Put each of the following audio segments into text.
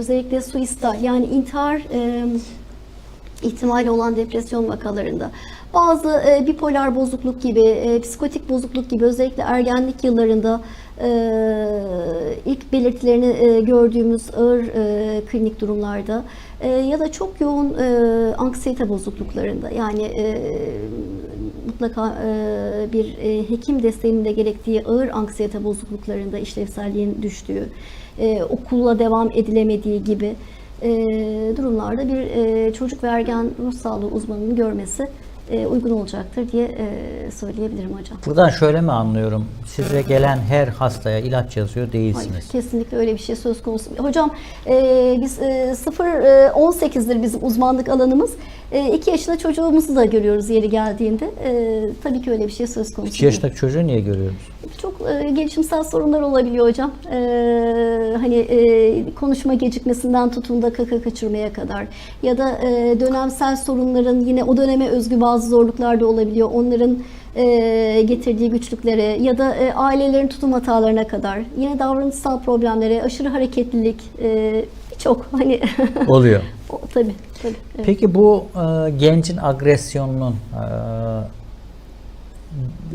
Özellikle suistal yani intihar e, ihtimali olan depresyon vakalarında. Bazı e, bipolar bozukluk gibi, e, psikotik bozukluk gibi özellikle ergenlik yıllarında e, ilk belirtilerini e, gördüğümüz ağır e, klinik durumlarda e, ya da çok yoğun e, anksiyete bozukluklarında. Yani e, mutlaka e, bir e, hekim desteğinin de gerektiği ağır anksiyete bozukluklarında işlevselliğin düştüğü, e, okulla devam edilemediği gibi durumlarda bir çocuk ve ergen ruh sağlığı uzmanının görmesi uygun olacaktır diye e, söyleyebilirim hocam. Buradan şöyle mi anlıyorum? Size gelen her hastaya ilaç yazıyor Hayır, değilsiniz. kesinlikle öyle bir şey söz konusu. Hocam e, biz e, 0-18'dir bizim uzmanlık alanımız. 2 yaşında çocuğumuzu da görüyoruz yeri geldiğinde. E, tabii ki öyle bir şey söz konusu 2 değil. yaşındaki çocuğu niye görüyoruz? Çok e, gelişimsel sorunlar olabiliyor hocam. E, hani e, konuşma gecikmesinden tutun da kaka kaçırmaya kadar ya da e, dönemsel sorunların yine o döneme özgü bazı zorluklar da olabiliyor. Onların e, getirdiği güçlüklere ya da e, ailelerin tutum hatalarına kadar yine davranışsal problemlere, aşırı hareketlilik e, birçok hani Oluyor. o, tabii tabii. evet. Peki bu e, gencin agresyonunun e,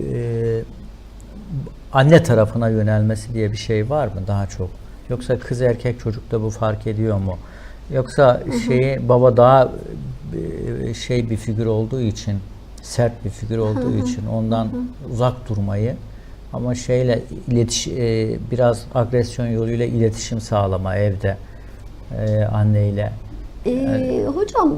e, anne tarafına yönelmesi diye bir şey var mı daha çok? Yoksa kız erkek çocukta bu fark ediyor mu? Yoksa şeyi baba daha e, şey bir figür olduğu için sert bir figür olduğu için ondan uzak durmayı ama şeyle iletiş e, biraz agresyon yoluyla iletişim sağlama evde e, anneyle. Ee, hocam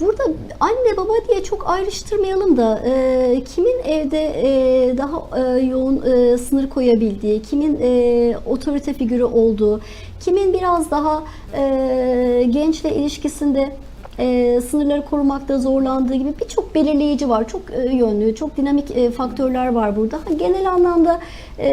burada anne baba diye çok ayrıştırmayalım da e, kimin evde e, daha e, yoğun e, sınır koyabildiği, kimin e, otorite figürü olduğu, kimin biraz daha e, gençle ilişkisinde e, sınırları korumakta zorlandığı gibi birçok belirleyici var. Çok e, yönlü, çok dinamik e, faktörler var burada. Ha, Genel anlamda e,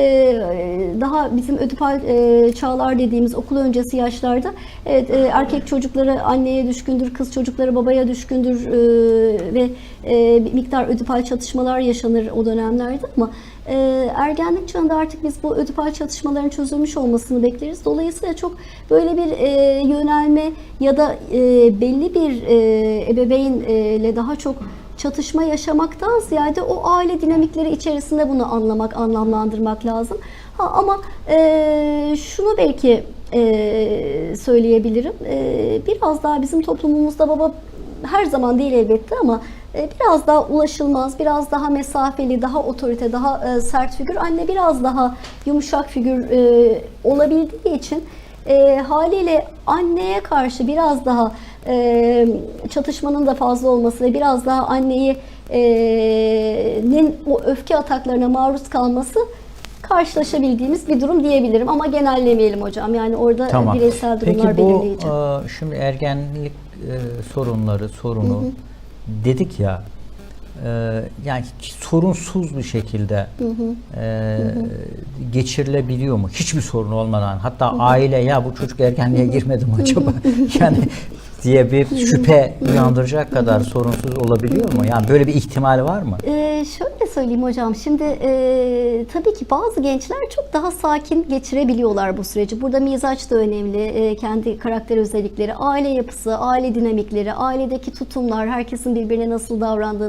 daha bizim ödipal e, çağlar dediğimiz okul öncesi yaşlarda evet, e, erkek çocukları anneye düşkündür, kız çocukları babaya düşkündür e, ve e, miktar ödipal çatışmalar yaşanır o dönemlerde ama e, ergenlik çağında artık biz bu ödipal çatışmaların çözülmüş olmasını bekleriz. Dolayısıyla çok böyle bir e, yönelme ya da e, belli bir e, ebeveynle daha çok çatışma yaşamaktan ziyade o aile dinamikleri içerisinde bunu anlamak, anlamlandırmak lazım. Ha, ama e, şunu belki e, söyleyebilirim. E, biraz daha bizim toplumumuzda baba her zaman değil elbette ama biraz daha ulaşılmaz, biraz daha mesafeli, daha otorite, daha e, sert figür. Anne biraz daha yumuşak figür e, olabildiği için e, haliyle anneye karşı biraz daha çatışmanın da fazla olması ve biraz daha anneyi nin o öfke ataklarına maruz kalması karşılaşabildiğimiz bir durum diyebilirim ama genellemeyelim hocam. Yani orada Tamam. bireysel durumlar Peki bu belirleyici. e, şimdi ergenlik sorunları sorunu dedik ya e, yani sorunsuz bir şekilde e, geçirilebiliyor mu? Hiçbir sorun olmadan. Hatta aile ya bu çocuk ergenliğe girmedi mi acaba? yani diye bir şüphe uyandıracak kadar sorunsuz olabiliyor mu? Yani böyle bir ihtimal var mı? Ee, şöyle söyleyeyim hocam. Şimdi e, tabii ki bazı gençler çok daha sakin geçirebiliyorlar bu süreci. Burada mizaç da önemli. E, kendi karakter özellikleri, aile yapısı, aile dinamikleri, ailedeki tutumlar, herkesin birbirine nasıl davrandığını